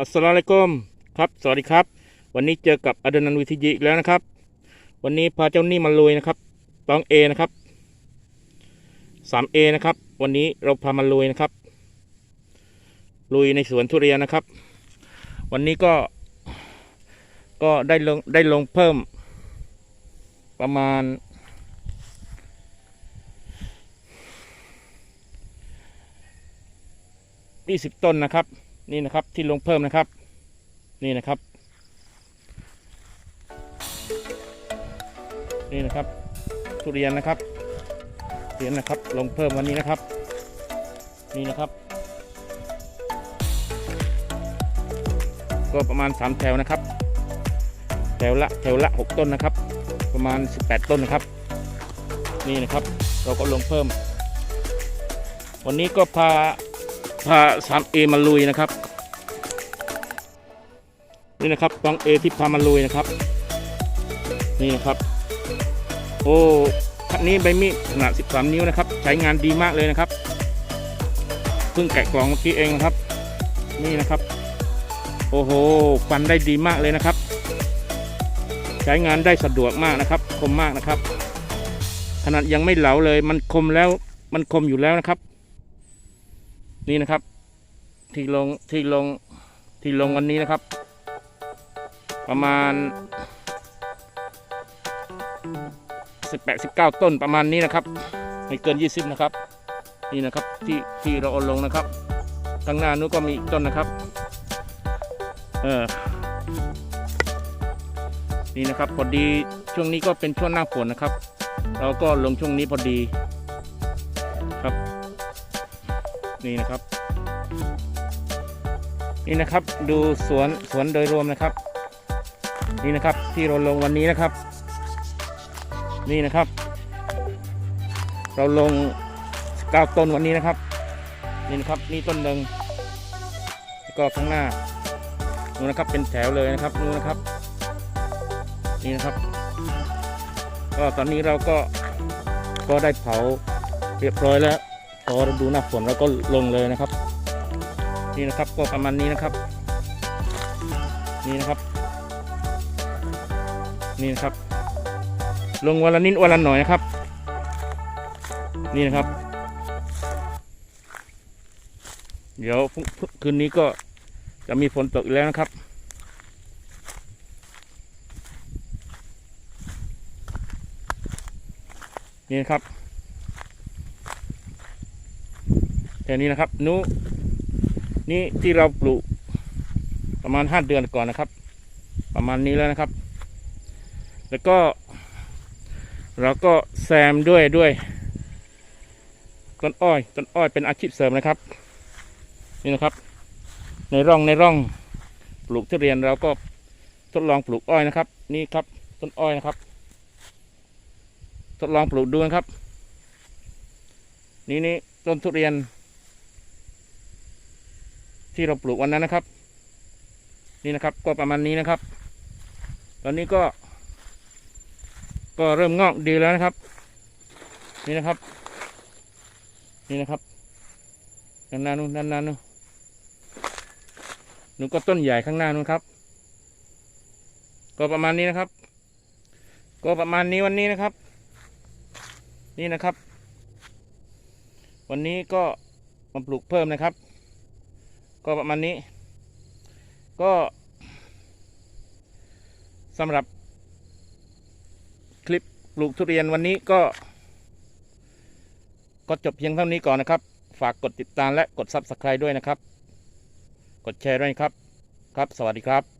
อัสสลามุอะลัยกุมครับสวัสดีครับ วันนี้เจอกับอดนันวิทยิอีกแล้วนะครับ วันนี้พาเจ้านี่มาลุยนะครับตองเอนะครับสามเอนะครับ วันนี้เราพามาลุยนะครับ ลุยในสวนทุเรียนนะครับ วันนี้ก็ก็ได้ลงได้ลงเพิ่มประมาณยี่สิบต้นนะครับ นี่นะครับที่ลงเพิ่มนะครับ นี่นะครับ นี่นะครับ ทุเรียนนะครับเรียนนะครับ ลงเพิ่มวันนี้นะครับ นี่นะครับ ก็ประมาณสามแถวนะครับ แถวละแถวละหกต้นนะครับ ประมาณสิบแปดต้นนะครับ นี่นะครับ เราก็ลงเพิ่ม วันนี้ก็พา พาสามเอมาลุยนะครับนี่นะครับกองเอที่พามาลุยนะครับ นี่นะครับ โอ้คันนี้ใบมีดขนาด 13 นิ้วนะครับ ใช้งานดีมากเลยนะครับเพิ่งแกะกล่องเมื่อกี้เองนะครับ นี่นะครับ โอ้โหฟันได้ดีมากเลยนะครับ ใช้งานได้สะดวกมากนะครับ คมมากนะครับ ขนาดยังไม่เหลาเลย มันคมแล้วมันคมอยู่แล้วนะครับ นี่นะครับ ที่ลงที่ลงที่ลงวันนี้นะครับ ประมาณสิบแปดสิบเก้าต้นประมาณนี้นะครับ ไม่เกินยี่สิบนะครับ นี่นะครับที่ที่เราเอาลงนะครับข้างหน้านู้นก็มีอีกต้นนะครับ เออนี่นะครับพอดีช่วงนี้ก็เป็นช่วงหน้าฝนนะครับ เราก็ลงช่วงนี้พอดีครับ นี่นะครับ นี่นะครับดูสวนสวนโดยรวมนะครับ นี่นะครับที่เราลงวันนี้นะครับ นี่นะครับ เราลงเก้าต้นวันนี้นะครับ นี่นะครับนี่ต้นหนึ่งแล้วก็ข้างหน้านู่นนะครับเป็นแถวเลยนะครับนู่นนะครับ นี่นะครับ ก็ตอนนี้เราก็ก็ได้เผาเรียบร้อยแล้ว พอเราดูหน้าฝนเราก็ลงเลยนะครับ นี่นะครับก็ประมาณนี้นะครับ นี่นะครับ นี่นะครับ ลงวันละนิดวันละหน่อยนะครับ นี่นะครับ เดี๋ยวคืนนี้ก็จะมีฝนตกอีกแล้วนะครับนี่นะครับ แค่นี้นะครับนูนี่ที่เราปลูกประมาณห้าเดือนก่อนนะครับ ประมาณนี้แล้วนะครับ แล้วก็ เราก็แซมด้วยด้วยต้นอ้อยต้นอ้อยเป็นอาชีพเสริมนะครับ นี่นะครับ ในร่องในร่องปลูกทุเรียนเราก็ทดลองปลูกอ้อยนะครับ นี่ครับต้นอ้อยนะครับ ทดลองปลูกดูนะครับ นี่นี่ต้นทุเรียน ที่เราปลูกวันนั้นนะครับ นี่นะครับก็ประมาณนี้นะครับ ตอนนี้ก็ ก็เริ่มงอกดีแล้วนะครับ นี่นะครับ นี่นะครับด้านหน้านู้นด้านหน้านู้นนู้นก็ต้นใหญ่ข้างหน้านู้นครับ ก็ประมาณนี้นะครับ ก็ประมาณนี้วันนี้นะครับ นี่นะครับ วันนี้ก็มาปลูกเพิ่มนะครับ ก็ประมาณนี้ ก็สำหรับคลิปปลูกทุเรียนวันนี้ก็ ก็จบเพียงเท่านี้ก่อนนะครับ ฝากกดติดตามและกด Subscribe ด้วยนะครับ กดแชร์ด้วยครับ ครับ สวัสดีครับ